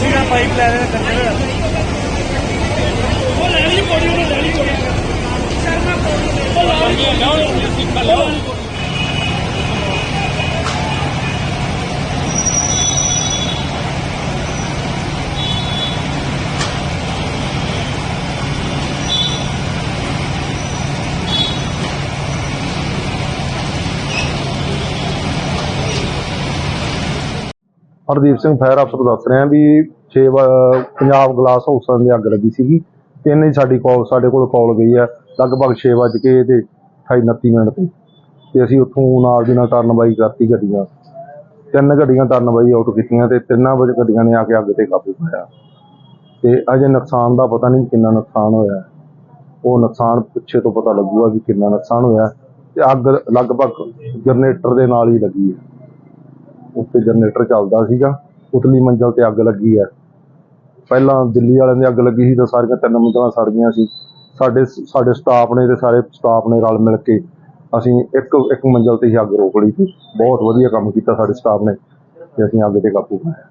சீனா பைப்பில் ਹਰਦੀਪ ਸਿੰਘ ਫਾਇਰ ਅਫਸਰ ਦੱਸ ਰਿਹਾ ਵੀ 6 ਪੰਜਾਬ ਗਲਾਸ ਹਾਊਸਾਂ ਦੀ ਅੱਗ ਲੱਗੀ ਸੀਗੀ। ਤਿੰਨ ਹੀ ਸਾਡੀ ਕਾਲ ਸਾਡੇ ਕੋਲ ਕਾਲ ਗਈ ਹੈ ਲਗਭਗ 6 ਵਜੇ ਕੇ ਤੇ 28 ਮਿੰਟ ਤੇ। ਤੇ ਅਸੀਂ ਉੱਥੋਂ ਨਾਲ ਦੀ ਨਾਲ ਟਰਨਬਾਈ ਕਰਤੀ ਗੱਡੀਆਂ। ਤਿੰਨ ਗੱਡੀਆਂ ਟਰਨਬਾਈ ਆਊਟ ਕੀਤੀਆਂ ਤੇ ਤਿੰਨਾਂ ਵਜੇ ਗੱਡੀਆਂ ਨੇ ਆ ਕੇ ਅੱਗ ਤੇ ਕਾਬੂ ਪਾਇਆ। ਤੇ ਅਜੇ ਨੁਕਸਾਨ ਦਾ ਪਤਾ ਨਹੀਂ ਕਿੰਨਾ ਨੁਕਸਾਨ ਹੋਇਆ। ਉਹ ਨੁਕਸਾਨ ਪਿੱਛੇ ਤੋਂ ਪਤਾ ਲੱਗੂਗਾ ਵੀ ਕਿੰਨਾ ਨੁਕਸਾਨ ਹੋਇਆ। ਤੇ ਅੱਗ ਲਗਭਗ ਜਨਰੇਟਰ ਦੇ ਨਾਲ ਹੀ ਲੱਗੀ ਹੈ। ਉੱਤੇ ਜਨਰੇਟਰ ਚੱਲਦਾ ਸੀਗਾ, ਉਤਲੀ ਮੰਜ਼ਲ ਤੇ ਅੱਗ ਲੱਗੀ ਹੈ। ਪਹਿਲਾਂ ਦਿੱਲੀ ਵਾਲਿਆਂ ਦੀ ਅੱਗ ਲੱਗੀ ਸੀ ਤਾਂ ਸਾਰੀਆਂ ਤਿੰਨ ਮੰਜ਼ਲਾਂ ਸੜ ਗਈਆਂ ਸੀ। ਸਾਡੇ ਸਾਡੇ ਸਟਾਫ ਨੇ ਤੇ ਸਾਰੇ ਸਟਾਫ ਨੇ ਰਲ ਮਿਲ ਕੇ ਅਸੀਂ ਇੱਕ ਇੱਕ ਮੰਜ਼ਲ ਤੇ ਹੀ ਅੱਗ ਰੋਕ ਲਈ ਸੀ। ਬਹੁਤ ਵਧੀਆ ਕੰਮ ਕੀਤਾ ਸਾਡੇ ਸਟਾਫ ਨੇ ਤੇ ਅਸੀਂ ਅੱਗ ਤੇ ਕਾਬੂ ਪਾਇਆ।